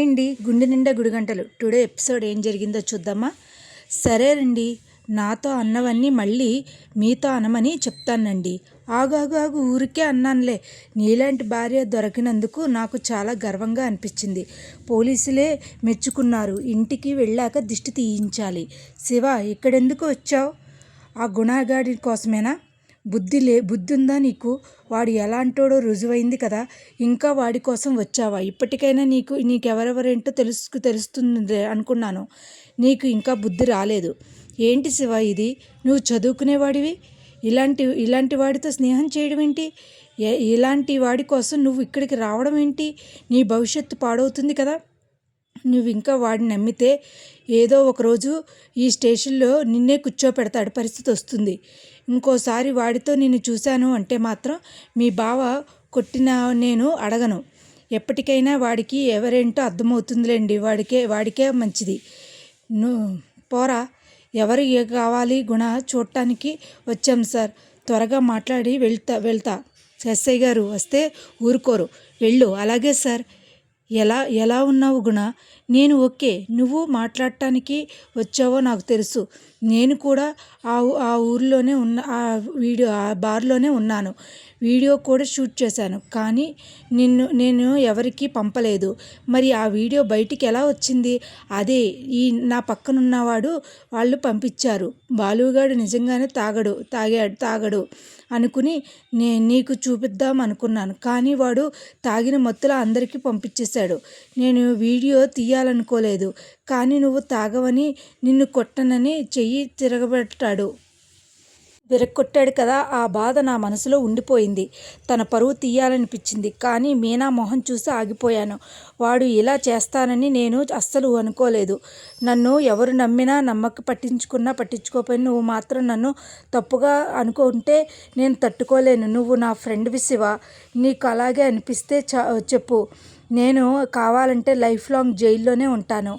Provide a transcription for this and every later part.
Hi అండి గుండె నిండా గుడిగంటలు. టుడే ఎపిసోడ్ ఏం జరిగిందో చూద్దామా? సరేనండి నాతో అన్నవన్నీ మళ్ళీ మీతో అనమని చెప్తానండి. ఆగాగు ఆగు ఊరికే అన్నానులే. నీలాంటి భార్య దొరికినందుకు నాకు చాలా గర్వంగా అనిపించింది. పోలీసులే మెచ్చుకున్నారు. ఇంటికి వెళ్ళాక దిష్టి తీయించాలి. శివ ఇక్కడెందుకు వచ్చావు? ఆ గుణగాడి కోసమేనా? బుద్ధి లే బుద్ధి ఉందా నీకు? వాడు ఎలాంటోడో రుజువైంది కదా ఇంకా వాడి కోసం వచ్చావా? ఇప్పటికైనా నీకు నీకెవరెవరేంటో తెలుసు తెలుస్తుంది అనుకున్నాను. నీకు ఇంకా బుద్ధి రాలేదు. ఏంటి శివ ఇది? నువ్వు చదువుకునేవాడివి? ఇలాంటి ఇలాంటి వాడితో స్నేహం చేయడం ఏంటి? ఇలాంటి వాడి కోసం నువ్వు ఇక్కడికి రావడం ఏంటి? నీ భవిష్యత్తు పాడవుతుంది కదా. నువ్వు ఇంకా వాడిని నమ్మితే ఏదో ఒకరోజు ఈ స్టేషన్లో నిన్నే కూర్చోపెడతాడు పరిస్థితి వస్తుంది. ఇంకోసారి వాడితో నేను చూశాను అంటే మాత్రం మీ బావ కొట్టిన నేను అడగను. ఎప్పటికైనా వాడికి ఎవరేంటో అర్థమవుతుందిలేండి. వాడికే వాడికే మంచిది. నువ్వు పోరా. ఎవరు ఏ కావాలి గుణ చూడటానికి వచ్చాం సార్. త్వరగా మాట్లాడి వెళ్తా వెళ్తా. ఎస్ఐ గారు వస్తే ఊరుకోరు. వెళ్ళు. అలాగే సార్. ఎలా ఎలా ఉన్నావు గుణ? నేను ఓకే. నువ్వు మాట్లాడటానికి వచ్చావో నాకు తెలుసు. నేను కూడా ఆ ఆ ఊరిలోనే ఉన్న ఆ వీడియో ఆ బార్లోనే ఉన్నాను. వీడియో కూడా షూట్ చేశాను. కానీ నిన్ను నేను ఎవరికీ పంపలేదు. మరి ఆ వీడియో బయటికి ఎలా వచ్చింది? అదే ఈ నా పక్కనున్నవాడు వాళ్ళు పంపించారు. బాలుగాడు నిజంగానే తాగడు తాగాడు తాగడు అనుకుని నే నీకు చూపిద్దాం అనుకున్నాను. కానీ వాడు తాగిన మత్తులో అందరికీ పంపించేశాడు. నేను వీడియో తీయాలనుకోలేదు. కానీ నువ్వు తాగవని నిన్ను కొట్టనని చెయ్యి తిరగబెట్టాడు. విరక్కొట్టాడు కదా ఆ బాధ నా మనసులో ఉండిపోయింది. తన పరువు తీయాలనిపించింది. కానీ మీనా మొహం చూసి ఆగిపోయాను. వాడు ఇలా చేస్తానని నేను అస్సలు అనుకోలేదు. నన్ను ఎవరు నమ్మినా నమ్మక పట్టించుకున్నా పట్టించుకోపోయినా నువ్వు మాత్రం నన్ను తప్పుగా అనుకుంటే నేను తట్టుకోలేను. నువ్వు నా ఫ్రెండ్ శివ. నీకు అలాగే అనిపిస్తే చెప్పు. నేను కావాలంటే లైఫ్ లాంగ్ జైల్లోనే ఉంటాను.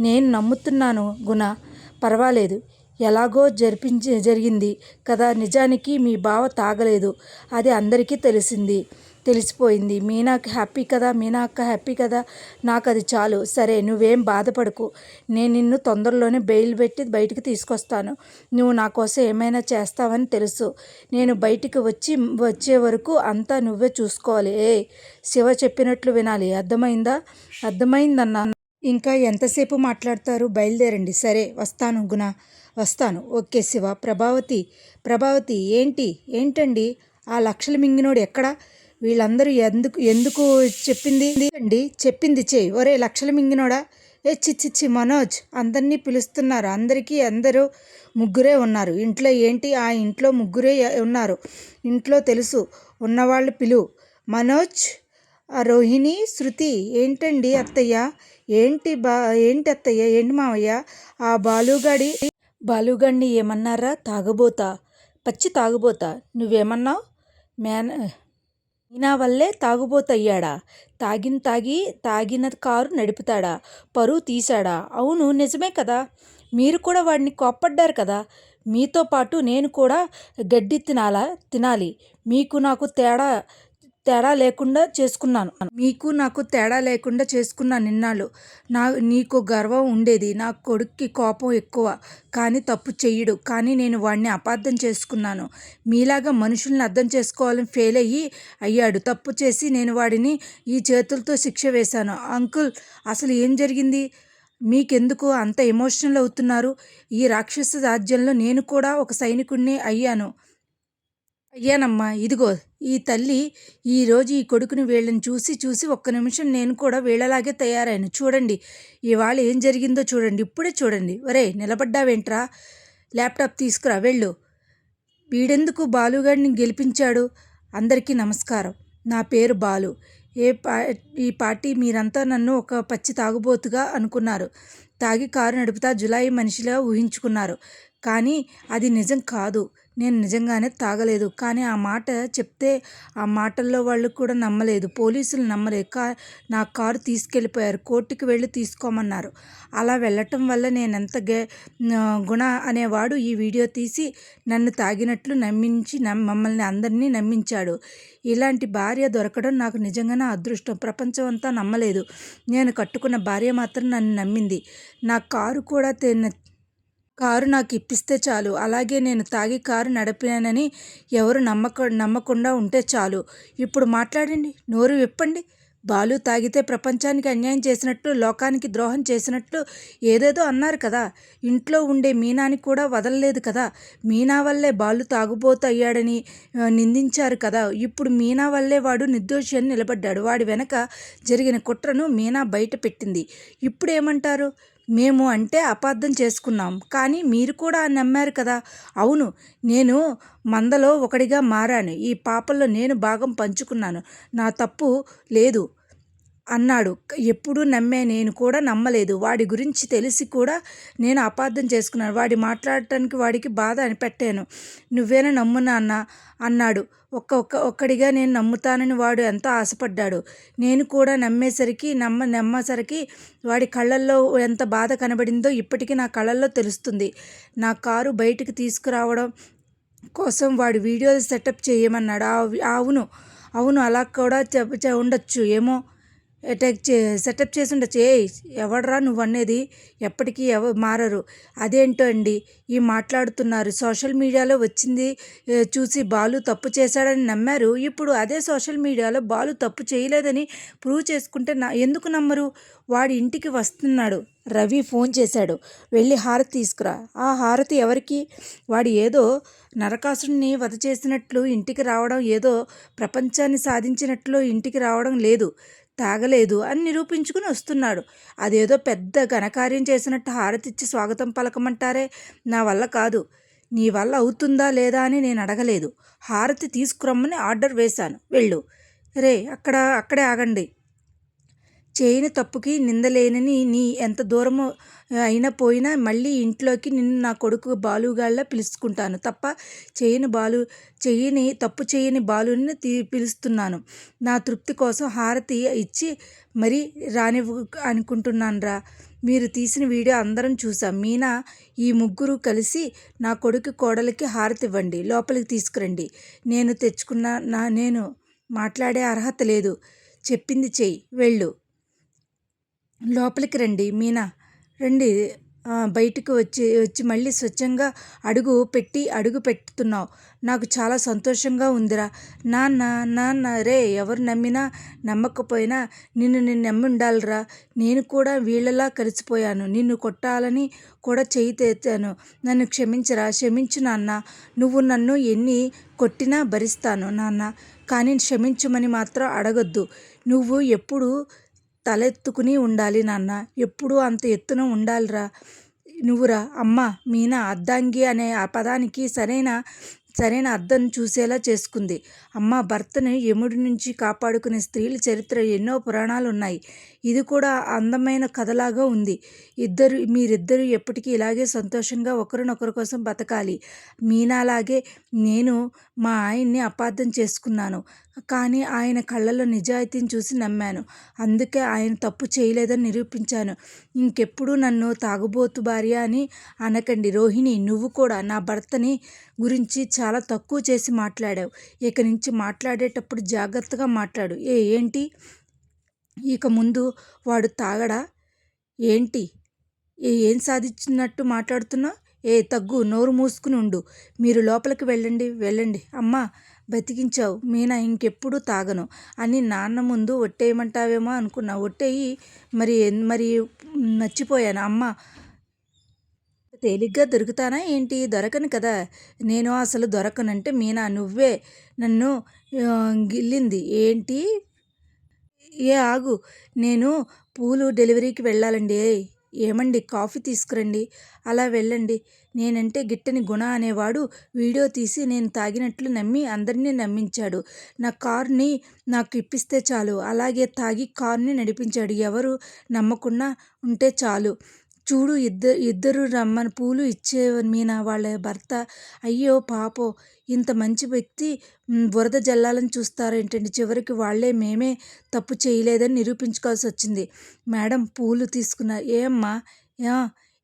నేను నమ్ముతున్నాను గుణ. పర్వాలేదు. ఎలాగో జరిపించి జరిగింది కదా నిజానికి మీ బావ తాగలేదు. అది అందరికీ తెలిసింది. తెలిసిపోయింది. మీనాకి హ్యాపీ కదా మీనా అక్క హ్యాపీ కదా? నాకు అది చాలు. సరే నువ్వేం బాధపడకు. నేను నిన్ను తొందరలోనే బెయిల్ పెట్టి బయటికి తీసుకొస్తాను. నువ్వు నా కోసం ఏమైనా చేస్తావని తెలుసు. నేను బయటికి వచ్చి వచ్చే వరకు అంతా నువ్వే చూసుకోవాలి. ఏ శివ చెప్పినట్లు వినాలి. అర్థమైందా? అర్థమైందన్నా. ఇంకా ఎంతసేపు మాట్లాడతారు? బయలుదేరండి. సరే వస్తాను గుణ. వస్తాను. ఓకే శివ. ప్రభావతి ప్రభావతి ఏంటి? ఏంటండి? ఆ లక్షల మింగినోడు ఎక్కడా? వీళ్ళందరూ ఎందుకు ఎందుకు చెప్పింది? అండి చెప్పింది చేయి ఒరే లక్షల మింగినోడా? ఏ చిచ్చిచ్చి మనోజ్. అందరినీ పిలుస్తున్నారు. అందరికీ అందరూ ముగ్గురే ఉన్నారు. ఇంట్లో ఏంటి? ఆ ఇంట్లో ముగ్గురే ఉన్నారు. ఇంట్లో తెలుసు. ఉన్నవాళ్ళు పిలువు మనోజ్ రోహిణి శృతి ఏంటండి అత్తయ్య? ఏంటి బా ఏంటి అత్తయ్య? ఏంటి మావయ్య? ఆ బాలుగాడి బాలుగాణ్ణి ఏమన్నారా? తాగబోతా. పచ్చి తాగుబోతా. నువ్వేమన్నావు? మేన ఈయన వల్లే తాగుబోతయ్యాడా? తాగిన తాగి తాగిన కారు నడుపుతాడా? పరువు తీశాడా? అవును నిజమే కదా. మీరు కూడా వాడిని కోప్పడ్డారు కదా. మీతో పాటు నేను కూడా గడ్డి తినాలా తినాలి. మీకు నాకు తేడా తేడా లేకుండా చేసుకున్నాను. మీకు నాకు తేడా లేకుండా చేసుకున్నాను నిన్నాళ్ళు. నా నీకు గర్వం ఉండేది. నా కొడుక్కి కోపం ఎక్కువ. కానీ తప్పు చెయ్యడు. కానీ నేను వాడిని అపార్థం చేసుకున్నాను. మీలాగా మనుషుల్ని అర్థం చేసుకోవాలని ఫెయిల్ అయ్యి అయ్యాడు. తప్పు చేసి నేను వాడిని ఈ చేతులతో శిక్ష వేశాను. అంకుల్ అసలు ఏం జరిగింది? మీకెందుకు అంత ఎమోషనల్ అవుతున్నారు? ఈ రాక్షస రాజ్యంలో నేను కూడా ఒక సైనికుడిని అయ్యాను. అయ్యానమ్మా ఇదిగో ఈ తల్లి ఈరోజు ఈ కొడుకుని వీళ్ళని చూసి చూసి ఒక్క నిమిషం నేను కూడా వీళ్ళలాగే తయారాను చూడండి ఇవాళ ఏం జరిగిందో చూడండి ఇప్పుడే చూడండి. ఒరే నిలబడ్డావేంట్రా? ల్యాప్టాప్ తీసుకురా వెళ్ళు. వీడెందుకు బాలుగాడిని గెలిపించాడు? అందరికీ నమస్కారం. నా పేరు బాలు. ఏ పా ఈ పార్టీ మీరంతా నన్ను ఒక పచ్చి తాగుబోతుగా అనుకున్నారు. తాగి కారు నడుపుతా జులాయి మనిషిలా ఊహించుకున్నారు. కానీ అది నిజం కాదు. నేను నిజంగానే తాగలేదు. కానీ ఆ మాట చెప్తే ఆ మాటల్లో వాళ్ళు కూడా నమ్మలేదు. పోలీసులు నమ్మలేదు. కా నా కారు తీసుకెళ్ళిపోయారు. కోర్టుకి వెళ్ళి తీసుకోమన్నారు. అలా వెళ్ళటం వల్ల నేను ఎంత గే గుణ అనేవాడు ఈ వీడియో తీసి నన్ను తాగినట్లు నమ్మించి నమ్ మమ్మల్ని అందరినీ నమ్మించాడు. ఇలాంటి భార్య దొరకడం నాకు నిజంగానే అదృష్టం. ప్రపంచం అంతా నమ్మలేదు. నేను కట్టుకున్న భార్య మాత్రం నన్ను నమ్మింది. నా కారు కూడా కారు నాకు ఇప్పిస్తే చాలు. అలాగే నేను తాగి కారు నడిపానని ఎవరు నమ్మక నమ్మకుండా ఉంటే చాలు. ఇప్పుడు మాట్లాడండి. నోరు విప్పండి. బాలు తాగితే ప్రపంచానికి అన్యాయం చేసినట్లు లోకానికి ద్రోహం చేసినట్లు ఏదేదో అన్నారు కదా. ఇంట్లో ఉండే మీనాని కూడా వదలలేదు కదా. మీనా వల్లే బాలు తాగుబోతు అయ్యాడని నిందించారు కదా. ఇప్పుడు మీనా వల్లే వాడు నిర్దోషి అని నిలబడ్డాడు. వాడి వెనక జరిగిన కుట్రను మీనా బయట పెట్టింది. ఇప్పుడు ఏమంటారు మేము అంటే అపార్థం చేసుకున్నాం. కానీ మీరు కూడా నమ్మారు కదా. అవును నేను మందలో ఒకడిగా మారాను. ఈ పాపల్లో నేను భాగం పంచుకున్నాను. నా తప్పు లేదు. అన్నాడు. ఎప్పుడూ నమ్మే నేను కూడా నమ్మలేదు. వాడి గురించి తెలిసి కూడా నేను అపార్థం చేసుకున్నాను. వాడి మాట్లాడటానికి వాడికి బాధ అని పెట్టాను నువ్వేనా నమ్ము నాన్న? అన్నాడు. ఒక్క ఒక్క ఒక్కడిగా నేను నమ్ముతానని వాడు ఎంతో ఆశపడ్డాడు. నేను కూడా నమ్మేసరికి నమ్మ నమ్మసరికి వాడి కళ్ళల్లో ఎంత బాధ కనబడిందో ఇప్పటికీ నా కళ్ళల్లో తెలుస్తుంది. నా కారు బయటికి తీసుకురావడం కోసం వాడు వీడియోలు సెటప్ చేయమన్నాడు. అవును అవును అలా కూడా ఉండొచ్చు. ఏమో టెక్ చే సెటప్ చేసి ఉండొచ్చు ఏ ఎవడరా నువ్వు అనేది ఎప్పటికీ ఎవ మారరు. అదేంటో అండి ఈ మాట్లాడుతున్నారు. సోషల్ మీడియాలో వచ్చింది చూసి బాలు తప్పు చేశాడని నమ్మారు. ఇప్పుడు అదే సోషల్ మీడియాలో బాలు తప్పు చేయలేదని ప్రూవ్ చేసుకుంటే నా ఎందుకు నమ్మరు? వాడి ఇంటికి వస్తున్నాడు. రవి ఫోన్ చేశాడు. వెళ్ళి హారతి తీసుకురా. ఆ హారతి ఎవరికి? వాడు ఏదో నరకాసుడిని వధ చేసినట్లు ఇంటికి రావడం ఏదో ప్రపంచాన్ని సాధించినట్లు ఇంటికి రావడం లేదు. తాగలేదు అని నిరూపించుకుని వస్తున్నాడు. అదేదో పెద్ద ఘనకార్యం చేసినట్టు హారతిచ్చి స్వాగతం పలకమంటారే? నా వల్ల కాదు. నీ వల్ల అవుతుందా లేదా అని నేను అడగలేదు. హారతి తీసుకురమ్మని ఆర్డర్ వేశాను. వెళ్ళు. రే అక్కడ అక్కడే ఆగండి. చేయని తప్పుకి నిందలేనని నీ ఎంత దూరం అయినా పోయినా మళ్ళీ ఇంట్లోకి నిన్ను నా కొడుకు బాలుగాళ్ళ పిలుచుకుంటాను. తప్ప చేయని బాలు చేయని తప్పు చేయని బాలుని తీ పిలుస్తున్నాను. నా తృప్తి కోసం హారతి ఇచ్చి మరీ రానివ్వ అనుకుంటున్నాను రా మీరు తీసిన వీడియో అందరం చూసాం మీనా ఈ ముగ్గురు కలిసి నా కొడుకు కోడలికి హారతి ఇవ్వండి లోపలికి తీసుకురండి. నేను తెచ్చుకున్న నా నేను మాట్లాడే అర్హత లేదు. చెప్పింది చెయ్యి. వెళ్ళు. లోపలికి రండి మీనా. రండి. బయటకు వచ్చి వచ్చి మళ్ళీ స్వచ్ఛంగా అడుగు పెట్టి అడుగు పెట్టుతున్నావు. నాకు చాలా సంతోషంగా ఉందిరా. నాన్న నాన్న రే ఎవరు నమ్మినా నమ్మకపోయినా నిన్ను నేను నమ్మి ఉండాలిరా నేను కూడా వీళ్ళలా కలిసిపోయాను. నిన్ను కొట్టాలని కూడా చేయి తెచ్చాను. నన్ను క్షమించరా? క్షమించు నాన్న. నువ్వు నన్ను ఎన్ని కొట్టినా భరిస్తాను నాన్న. కానీ క్షమించమని మాత్రం అడగొద్దు. నువ్వు ఎప్పుడు తలెత్తుకుని ఉండాలి నాన్న. ఎప్పుడూ అంత ఎత్తున ఉండాలిరా. నువ్వురా అమ్మ మీనా అద్దంగి అనే ఆ పదానికి సరైన సరైన అర్థం చూసేలా చేసుకుంది. అమ్మ భర్తని యముడి నుంచి కాపాడుకునే స్త్రీల చరిత్ర ఎన్నో పురాణాలు ఉన్నాయి ఇది కూడా అందమైన కథలాగా ఉంది. ఇద్దరు మీరిద్దరూ ఎప్పటికీ ఇలాగే సంతోషంగా ఒకరినొకరి కోసం బతకాలి. మీనాలాగే నేను మా ఆయన్ని అపార్థం చేసుకున్నాను. కానీ ఆయన కళ్ళలో నిజాయితీని చూసి నమ్మాను. అందుకే ఆయన తప్పు చేయలేదని నిరూపించాను. ఇంకెప్పుడు నన్ను తాగుబోతు భార్య అని అనకండి. రోహిణి నువ్వు కూడా నా భర్తని గురించి చాలా తక్కువ చేసి మాట్లాడావు. ఇక నుంచి మాట్లాడేటప్పుడు జాగ్రత్తగా మాట్లాడు. ఏ ఏంటి? ఇక ముందు వాడు తాగడా? ఏంటి? ఏం సాధించినట్టు మాట్లాడుతున్నా ఏ తగ్గు నోరు మూసుకుని ఉండు. మీరు లోపలికి వెళ్ళండి వెళ్ళండి. అమ్మా బతికించావు. మీనా ఇంకెప్పుడు తాగను. అని నాన్న ముందు ఒట్టేయమంటావేమో అనుకున్నా. ఒట్టేయి మరి మరి మర్చిపోయాను అమ్మ తేలిగ్గా దొరుకుతానా ఏంటి? దొరకను కదా. నేను అసలు దొరకనంటే మీనా నువ్వే నన్ను గిల్లింది. ఏంటి? ఏ ఆగు. నేను పూలు డెలివరీకి వెళ్ళాలండి. ఏమండి కాఫీ తీసుకురండి అలా వెళ్ళండి. నేనంటే గిట్టని గుణ అనేవాడు వీడియో తీసి నేను తాగినట్లు నమ్మి అందరినీ నమ్మించాడు. నా కార్ని నాకు ఇప్పిస్తే చాలు. అలాగే తాగి కార్ని నడిపించాడు. ఎవరు నమ్మకుండా ఉంటే చాలు. చూడు ఇద్దరు ఇద్దరు రమ్మని పూలు ఇచ్చే మీనా వాళ్ళ భర్త. అయ్యో పాపో ఇంత మంచి వ్యక్తి బురద జల్లాలని చూస్తారేంటండి. చివరికి వాళ్ళే మేమే తప్పు చేయలేదని నిరూపించుకోవాల్సి వచ్చింది. మేడం పూలు తీసుకున్నారు ఏ అమ్మా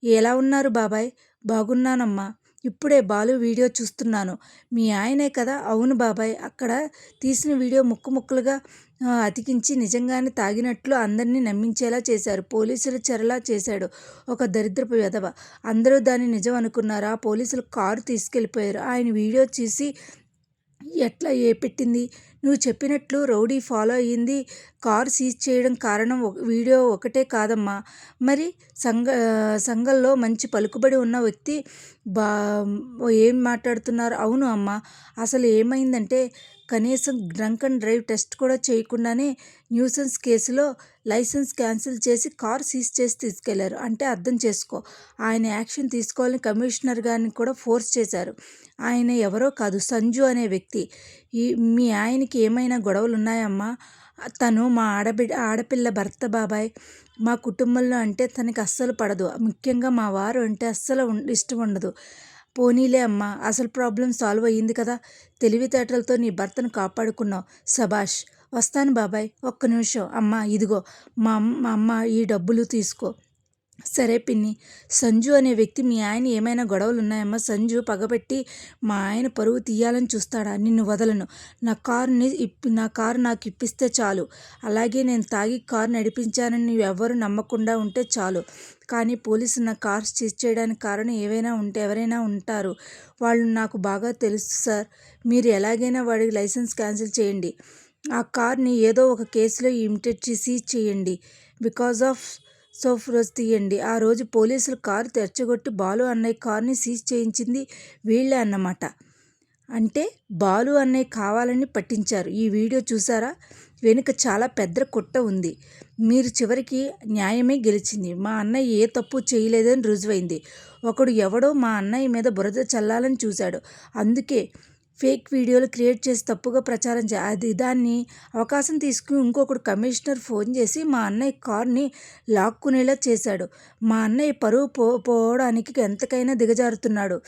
ఎలా ఉన్నారు బాబాయ్? బాగున్నానమ్మా. ఇప్పుడే బాలు వీడియో చూస్తున్నాను. మీ ఆయనే కదా? అవును బాబాయ్. అక్కడ తీసిన వీడియో ముక్కు ముక్కలుగా అతికించి నిజంగానే తాగినట్లు అందరినీ నమ్మించేలా చేశారు. పోలీసులు చెరలా చేశాడు ఒక దరిద్రపు వ్యధవ అందరూ దాన్ని నిజం అనుకున్నారు. ఆ పోలీసులు కారు తీసుకెళ్ళిపోయారు. ఆయన వీడియో చూసి ఎట్లా? ఏ పెట్టింది? నువ్వు చెప్పినట్లు రౌడీ ఫాలో అయ్యింది. కారు సీజ్ చేయడం కారణం వీడియో ఒకటే కాదమ్మా. మరి సంఘ సంఘంలో మంచి పలుకుబడి ఉన్న వ్యక్తి బా ఏం మాట్లాడుతున్నారు? అవును అమ్మా. అసలు ఏమైందంటే కనీసం డ్రంక్ అండ్ డ్రైవ్ టెస్ట్ కూడా చేయకుండానే న్యూసెన్స్ కేసులో లైసెన్స్ క్యాన్సిల్ చేసి కార్ సీజ్ చేసి తీసుకెళ్ళారు. అంటే అర్థం చేసుకో ఆయన యాక్షన్ తీసుకోవాలని కమిషనర్ గారిని కూడా ఫోర్స్ చేశారు. ఆయన ఎవరో కాదు సంజు అనే వ్యక్తి. ఈ మీ ఆయనకి ఏమైనా గొడవలు ఉన్నాయమ్మా? తను మా ఆడబిడ్డ ఆడపిల్ల భర్త బాబాయ్ మా కుటుంబంలో అంటే తనకి అస్సలు పడదు. ముఖ్యంగా మా వారు అంటే అస్సలు ఇష్టం ఉండదు. పోనీలే అమ్మా అసలు ప్రాబ్లం సాల్వ్ అయ్యింది కదా. తెలివితేటలతో నీ భర్తను కాపాడుకున్నావు సబాష్ వస్తాను బాబాయ్ ఒక్క నిమిషం. అమ్మా ఇదిగో మా అమ్మ మా అమ్మ ఈ డబ్బులు తీసుకో. సరే పిన్ని సంజు అనే వ్యక్తి మీ ఆయన ఏమైనా గొడవలు ఉన్నాయమ్మా సంజు పగబెట్టి మా ఆయన పరువు తీయాలని చూస్తాడా? నిన్ను వదలను. నా కారుని ఇప్పి నా కారు నాకు ఇప్పిస్తే చాలు. అలాగే నేను తాగి కారు నడిపించానని నువ్వు ఎవరు నమ్మకుండా ఉంటే చాలు. కానీ పోలీసులు నా కార్ సీజ్ చేయడానికి కారణం ఏవైనా ఉంటే ఎవరైనా ఉంటారు. వాళ్ళు నాకు బాగా తెలుసు సార్. మీరు ఎలాగైనా వాడికి లైసెన్స్ క్యాన్సిల్ చేయండి. ఆ కార్ని ఏదో ఒక కేసులో ఇమిటెడ్ చేసి సీజ్ చేయండి. బికాజ్ ఆఫ్ సోఫ్రోజ్ తీయండి. ఆ రోజు పోలీసులు కారు తెరచగొట్టి బాలు అన్నయ్య కారుని సీజ్ చేయించింది వీళ్ళే అన్నమాట. అంటే బాలు అన్నయ్య కావాలని పట్టించారు. ఈ వీడియో చూసారా? వెనుక చాలా పెద్ద కుట్ట ఉంది. మీరు చివరికి న్యాయమే గెలిచింది. మా అన్నయ్య ఏ తప్పు చేయలేదని రుజువైంది. ఒకడు ఎవడో మా అన్నయ్య మీద బురద చల్లాలని చూశాడు. అందుకే ఫేక్ వీడియోలు క్రియేట్ చేసి తప్పుగా ప్రచారం చే అది దాన్ని అవకాశం తీసుకుని ఇంకొకడు కమిషనర్ ఫోన్ చేసి మా అన్నయ్య కార్ని లాక్కునేలా చేశాడు. మా అన్నయ్య పరువు పో పోవడానికి ఎంతకైనా దిగజారుతున్నాడు.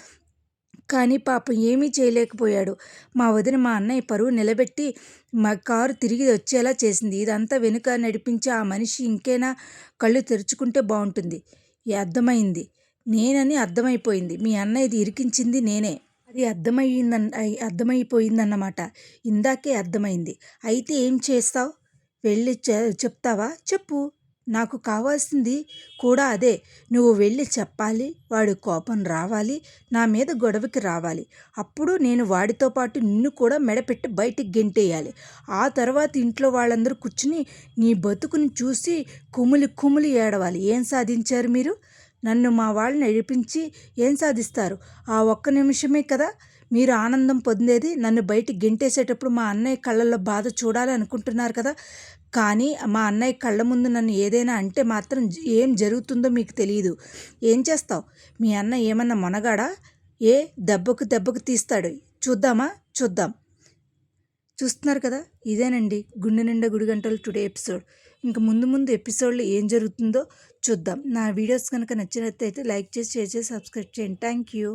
కానీ పాపం ఏమీ చేయలేకపోయాడు. మా వదిన మా అన్నయ్య పరువు నిలబెట్టి మా కారు తిరిగి వచ్చేలా చేసింది. ఇదంతా వెనుక నడిపించే ఆ మనిషి ఇంకేనా కళ్ళు తెరుచుకుంటే బాగుంటుంది. అర్థమైంది. నేనని అర్థమైపోయింది. మీ అన్నయ్యది ఇరికించింది నేనే. అది అర్థమయ్యిందన్ అర్థమైపోయిందన్నమాట. ఇందాకే అర్థమైంది. అయితే ఏం చేస్తావు? వెళ్ళి చె- చెప్తావా? చెప్పు. నాకు కావాల్సింది కూడా అదే. నువ్వు వెళ్ళి చెప్పాలి. వాడి కోపం రావాలి. నా మీద గొడవకి రావాలి. అప్పుడు నేను వాడితో పాటు నిన్ను కూడా మెడపెట్టి బయటికి గెంటేయాలి. ఆ తర్వాత ఇంట్లో వాళ్ళందరూ కూర్చుని నీ బతుకుని చూసి కుమిలి కుమిలి ఏడవాలి. ఏం సాధించారు మీరు? నన్ను మా వాళ్ళని నడిపించి ఏం సాధిస్తారు? ఆ ఒక్క నిమిషమే కదా మీరు ఆనందం పొందేది? నన్ను బయటికి గెంటేసేటప్పుడు మా అన్నయ్య కళ్ళల్లో బాధ చూడాలి అనుకుంటున్నారు కదా? కానీ మా అన్నయ్య కళ్ళ ముందు నన్ను ఏదైనా అంటే మాత్రం ఏం జరుగుతుందో మీకు తెలియదు ఏం చేస్తావు? మీ అన్న ఏమన్నా మొనగాడా? ఏ దెబ్బకు దెబ్బకు తీస్తాడు. చూద్దామా? చూద్దాం. చూస్తున్నారు కదా? ఇదేనండి గుండె నిండా గుడి గంటలు టుడే ఎపిసోడ్. ఇంకా ముందు ముందు ఎపిసోడ్లో ఏం జరుగుతుందో చూద్దాం. నా వీడియోస్ కనుక నచ్చినట్లయితే లైక్ చేసి షేర్ చేసి సబ్స్క్రైబ్ చేయండి. Thank you.